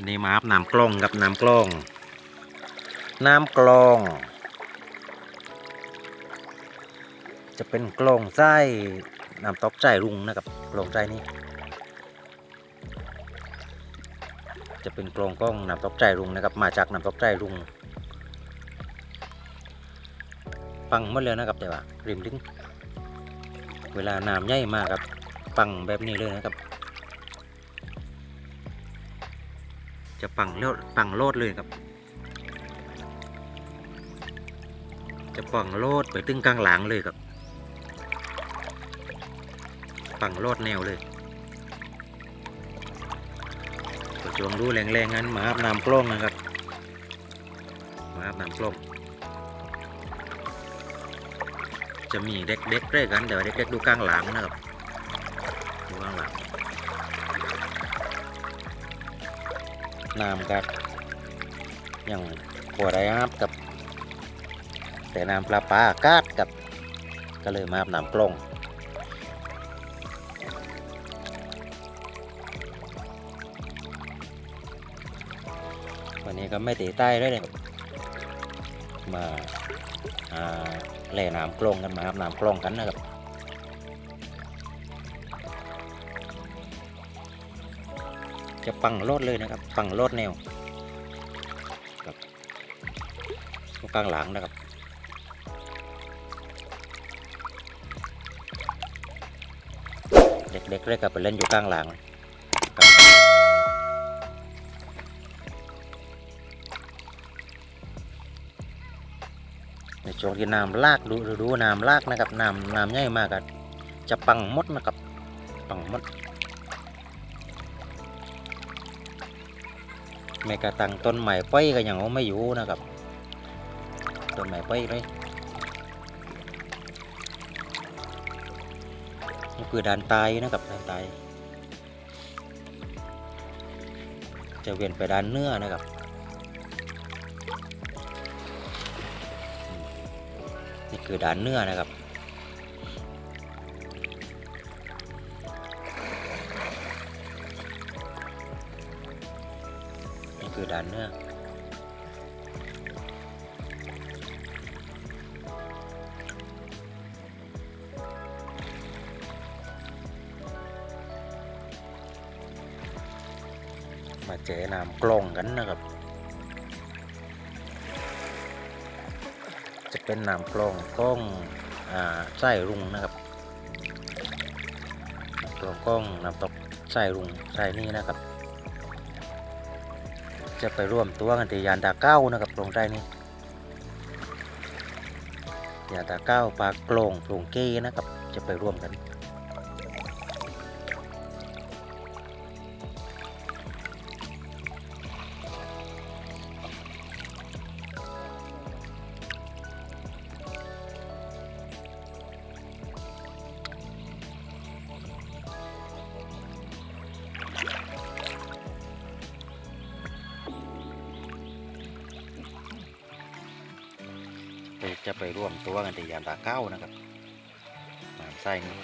วันนี้มาอัพน้ำกล้องกับน้ำกล้อง น้ำกล้อง จะเป็นกล้องไส้น้ำตอกใจรุงนะครับกล้องใจนี้จะเป็นกล้องกล้องน้ำตอกใจรุงนะครับ มาจากน้ำตอกใจรุง ปังหมดเลยนะครับแต่ว่าริมถึงเวลาน้ำใหญ่มากครับปังแบบนี้เลยนะครับ จะปังโลดปังโลดเลยครับ จะปังโลดไปตึงกลางหลังเลยครับปังโลดแนวเลยก็จวงรู้แรงๆงั้นมาอาบน้ำกล้องนะครับ มาอาบน้ำกล้องจะมีเด็กๆด้วยกันเดี๋ยวเด็กๆดูกลางหลังนะครับดูกลางหลัง น้ำกัดอย่างพอได้ครับกับแต่น้ำปลาปลากาศกับ ก็เลยมาอาบน้ำกลงวันนี้ก็ไม่ตีใต้ด้วยเลยมาอ่าแล่น้ำกลงกันมาอาบน้ำกลงกันนะครับ จะปังโลดเลยนะครับ ปังโลดแนวครับตรงกลางหลังนะครับเด็กๆเล่นกับไปเล่นอยู่กลางหลังในช่วงที่น้ำลากดูดูน้ำลากนะครับน้ำน้ำใหญ่มากอะจะปังมดนะครับปังมด แม่กระตังต้นใหม่ป้อยก็ยังไม่อยู่นะครับต้นใหม่ป้อยไปนี่คือด้านใต้นะครับด้านใต้จะเวียนไปด้านเนื้อนะครับนี่คือด้านเนื้อนะครับ คือด้านเนื้อมาเจน้ำกล้องกันนะครับ จะเป็นน้ำกล้องกล้องอ่าไส้รุงนะครับกล้องกล้องน้ำตกไส้รุงไส้นี่นะครับ จะไปร่วมตัวกันที่ยานตาเก้านะครับโรงใจนี้ยานตาเก้าปลากโกลงโปรงเก้นะครับ จะไปร่วมกัน จะไปร่วมตัวกันที่ยานตาเก้านะครับน้ำไส้นี้